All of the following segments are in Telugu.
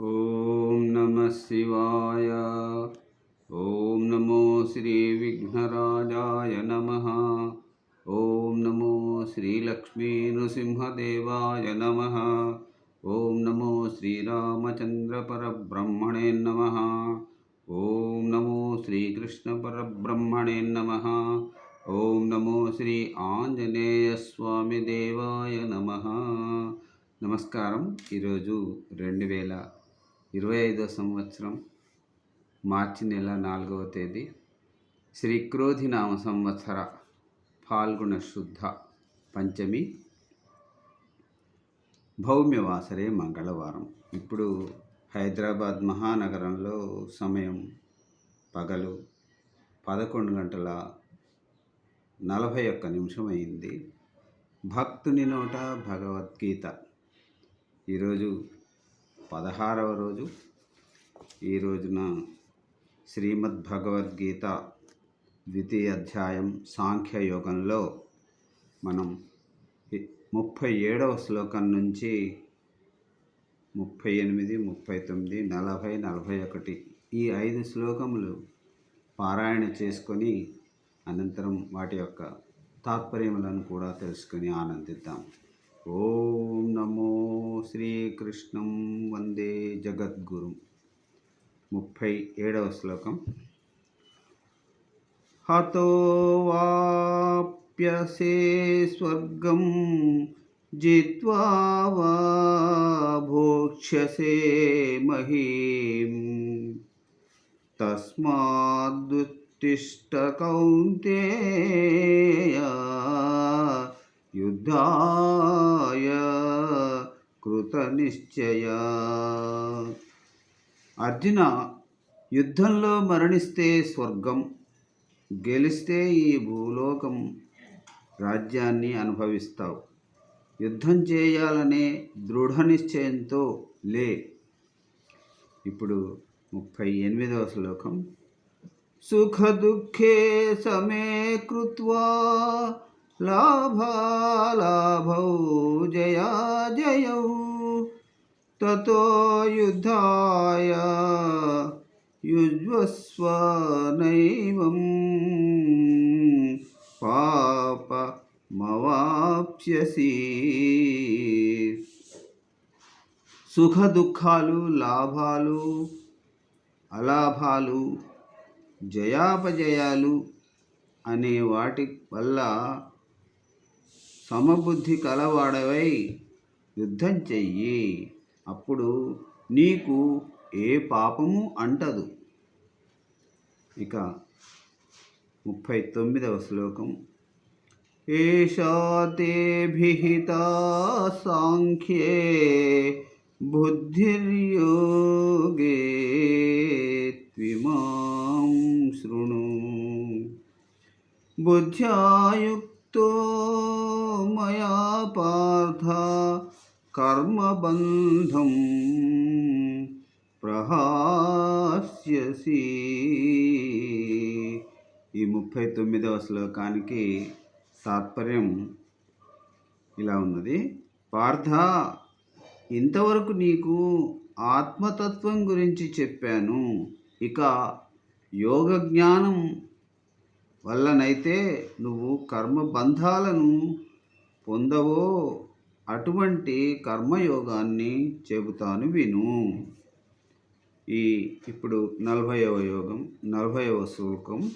ఓం నమ శివాయ. ఓం నమో శ్రీ విఘ్నరాజాయ నమ. ఓం నమో శ్రీలక్ష్మీ నృసింహదేవాయ నమ. ఓం నమో శ్రీరామచంద్ర పరబ్రహ్మణే నమ. ఓం నమో శ్రీకృష్ణ పరబ్రహ్మణే నమ. ఓం నమో శ్రీ ఆంజనేయస్వామి దేవాయ నమ. నమస్కారం. ఈరోజు రెండు వేల ఇరవై ఐదో సంవత్సరం మార్చి నెల నాలుగవ తేదీ. శ్రీ క్రోధి నామ సంవత్సర ఫాల్గుణ శుద్ధ పంచమి. భౌమ్యవాసరే మంగళవారం. ఇప్పుడు హైదరాబాద్ మహానగరంలో సమయం పగలు పదకొండు గంటల నలభై ఒక్క నిమిషం అయింది. భక్తుని నోట భగవద్గీత. ఈరోజు పదహారవ రోజు. ఈ రోజున శ్రీమద్ భగవద్గీత ద్వితీయ అధ్యాయం సాంఖ్యయోగంలో మనం ముప్పై ఏడవ శ్లోకం నుంచి ముప్పై ఎనిమిది ముప్పై తొమ్మిది నలభై నలభై ఒకటి ఈ ఐదు శ్లోకములు పారాయణ చేసుకొని అనంతరం వాటి యొక్క తాత్పర్యములను కూడా తెలుసుకొని ఆనందిద్దాం. ఓం నమో శ్రీకృష్ణం వందే జగద్గురు. ముప్పై ఏడవ శ్లోకం. హతో వాప్యసే స్వర్గం జిత్వా వా భోక్ష్యసే మహీం. తస్మాదుత్తిష్ట కౌంతేయా యుద్ధాయ కృతనిశ్చయ అర్జున యుద్ధంలో మరణిస్తే స్వర్గం గెలిస్తే ఈ భూలోకం రాజ్యాన్ని అనుభవిస్తావు. యుద్ధం చేయాలనే దృఢ నిశ్చయంతో లే. ఇప్పుడు ముప్పై ఎనిమిదవ శ్లోకం. సుఖ దుఃఖే సమే కృత్వా లాభాలాభౌ జయా జయౌ తతో యుద్ధాయ యుజ్వస్వ నైవం పాపమవాప్స్యసి. సుఖ దుఃఖాలు లాభాలు అలాభాలు జయాపజయాలు అనే వాటి వల్ల సమబుద్ధి కలవాడవై యుద్ధం చెయ్యి. అప్పుడు నీకు ఏ పాపము అంటదు. ఇక ముప్పై తొమ్మిదవ శ్లోకం. ఏషా సాంఖ్యే బుద్ధిర్యోగే త్విమాం శృణు. బుద్ధ్యాయుక్తో మయా పార్థ కర్మబంధం ప్రహాస్యసి ఈ ముప్పై తొమ్మిదవ శ్లోకానికి తాత్పర్యం ఇలా ఉన్నది. పార్థ ఇంతవరకు నీకు ఆత్మతత్వం గురించి చెప్పాను. ఇక యోగ జ్ఞానం వల్లనైతే నువ్వు కర్మబంధాలను పొందవో అటువంటి కర్మయోగాన్ని చెబుతాను విను. ఈ ఇప్పుడు నలభైవ యోగం నలభైవ శ్లోకం.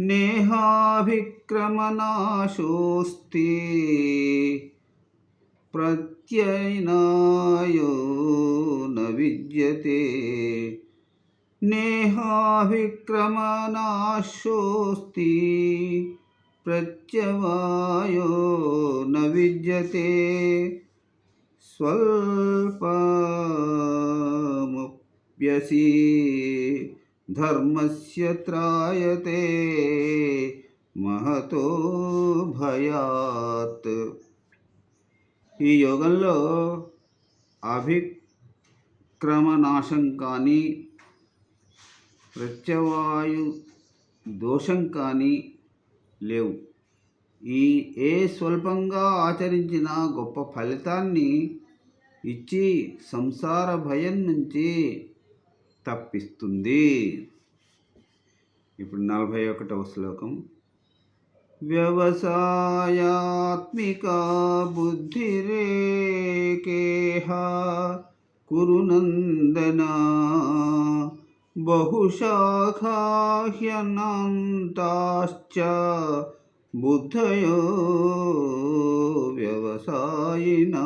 నేహాభిక్రమనాశోస్తి ప్రత్యయనాయో న విద్యతే. నేహాభిక్రమనాశోస్తి ప్రత్యవాయో న విద్యతే స్వల్పముప్యసి ధర్మస్య త్రాయతే మహతో భయాత్. ఈ యోగంలో అభిక్రమనాశం కానీ ప్రత్యవాయు దోషం కానీ లేవు. ఈ ఏ స్వల్పంగా ఆచరించిన గొప్ప ఫలితాన్ని ఇచ్చి సంసార భయం నుంచి తప్పిస్తుంది. ఇప్పుడు నలభై ఒకటవ శ్లోకం. వ్యవసాయాత్మిక బుద్ధిరేకేహ కురునందనా బహుశాఖాహ్యనంతాశ్చ బుద్ధయో వ్యవసాయిన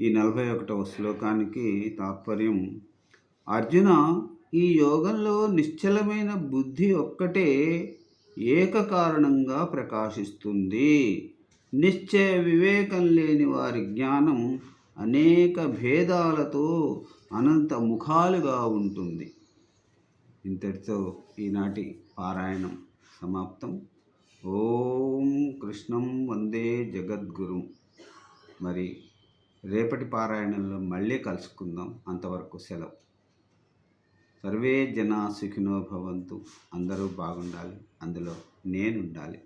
ఈ నలభై ఒకటవ శ్లోకానికి తాత్పర్యం అర్జున ఈ యోగంలో నిశ్చలమైన బుద్ధి ఒక్కటే ఏకకారణంగా ప్రకాశిస్తుంది. నిశ్చయ వివేకం లేని వారి జ్ఞానం అనేక భేదాలతో అనంత ముఖాలుగా ఉంటుంది. ఇంతటితో ఈనాటి పారాయణం సమాప్తం. ఓం కృష్ణం వందే జగద్గురు. మరి రేపటి పారాయణంలో మళ్ళీ కలుసుకుందాం. అంతవరకు సెలవు. సర్వే జనా సుఖినో భవంతు. అందరూ బాగుండాలి. అందులో నేనుండాలి.